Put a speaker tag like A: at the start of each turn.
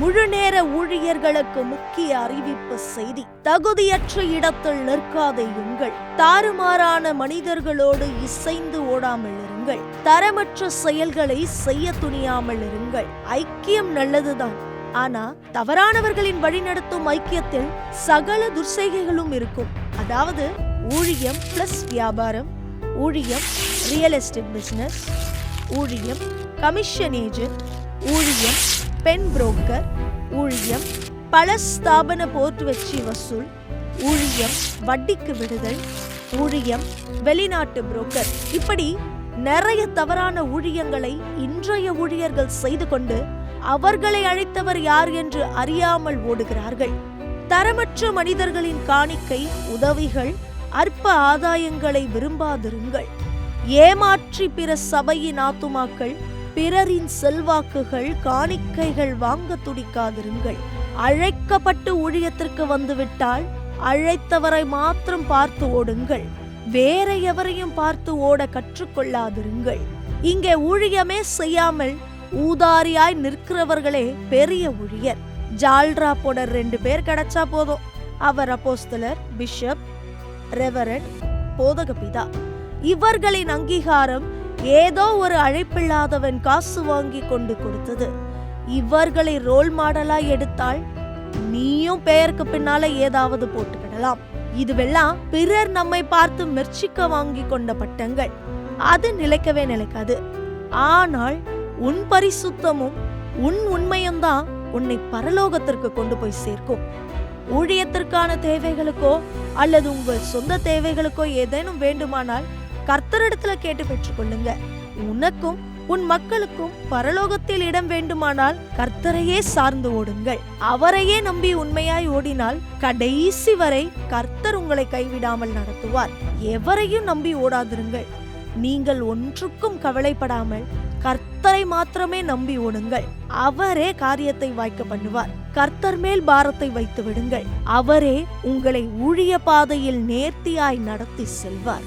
A: முழு நேர ஊழியர்களுக்கு முக்கிய அறிவிப்பு செய்தி. தகுதியற்ற இடத்தில் நிற்காதே உங்கள் தாறுமாறான மனிதர்களோடு இசைந்து ஓடாமல் இருங்கள். தரமற்ற செயல்களை செய்ய துணியாமல் இருங்கள். ஐக்கியம் நல்லதுதான். ஆனா தவறானவர்களின் வழிநடத்தும் ஐக்கியத்தில் சகல துர்செய்கைகளும் இருக்கும். அதாவது ஊழியம் பிளஸ் வியாபாரம் ஊழியம் ரியல் எஸ்டேட் பிசினஸ் ஊழியம் கமிஷன் ஏஜென்ட் ஊழியம் பெண் புரோக்கர் ஊழியம் பல ஸ்தாபன போர்ட் வச்சு வசூல் ஊழியம் வட்டிக்கு விடுதல் ஊழியம் வெளிநாட்டு புரோக்கர். இப்படி நிறைய தவறான ஊழியங்களை இன்றைய ஊழியர்கள் செய்து கொண்டு அவர்களை அழைத்தவர் யார் என்று அறியாமல் ஓடுகிறார்கள். தரமற்ற மனிதர்களின் காணிக்கை உதவிகள் அற்ப ஆதாயங்களை விரும்பாதிருங்கள். ஏமாற்றி பிற சபையின் ஆத்துமாக்கள் பிறரின் செல்வாக்குகள் காணிக்கைகள் வாங்க துடிக்காதிருங்கள். அழைக்கப்பட்டு ஊழியத்திற்கு வந்துவிட்டால் அழைத்தவரை மாத்திரம் பார்த்து ஓடுங்கள். வேற எவரையும் பார்த்து ஓட கற்றுக்கொள்ளாதிருங்கள். இங்கே ஊழியமே செய்யாமல் ஊதாரியாய் நிற்கிறவர்களே பெரிய ஊழியர். ஜால்ரா போட ரெண்டு பேர் கிடைச்சா போதும். அவர் அப்போஸ்தலர் பிஷப் ரெவரன் போதகபிதா இவர்களின் அங்கீகாரம் ஏதோ ஒரு அழைப்பில்லாதவன் காசு வாங்கி கொண்டு கொடுத்தது. இவர்களை ரோல் மாடலா எடுத்தால் நீயும் பெயருக்கு பின்னால ஏதாவது போட்டுக்கிடலாம். இதுவெல்லாம் பிறர் நம்மை பார்த்து மெர்ச்சிக்க வாங்கி கொண்ட பட்டங்கள். அது நிலைக்கவே நிலைக்காது. ஆனால் உன் பரிசுத்தமும் உன் உண்மையும் தான் உன்னை பரலோகத்திற்கு கொண்டு போய் சேர்க்கும். ஊழியத்திற்கான தேவைகளுக்கோ அல்லது உங்கள் சொந்த தேவைகளுக்கோ ஏதேனும் வேண்டுமானால் கர்த்தரிடத்துல கேட்டு பெற்றுக்கொள்ளுங்க. உனக்கும் உன் மக்களுக்கும் பரலோகத்தில் இடம் வேண்டுமானால் கர்த்தரையே சார்ந்து ஓடுங்கள். அவரையே நம்பி உண்மையாய் ஓடினால் கடைசி வரை கர்த்தர் உங்களை கைவிடாமல் நடத்துவார். எவரையும் நம்பி ஓடாதிருங்கள். நீங்கள் ஒன்றுக்கும் கவலைப்படாமல் கர்த்தரை மாத்திரமே நம்பி ஓடுங்கள். அவரே காரியத்தை வாய்க்க பண்ணுவார். கர்த்தர் மேல் பாரத்தை வைத்து விடுங்கள். அவரே உங்களை ஊழிய பாதையில் நேர்த்தியாய் நடத்தி செல்வார்.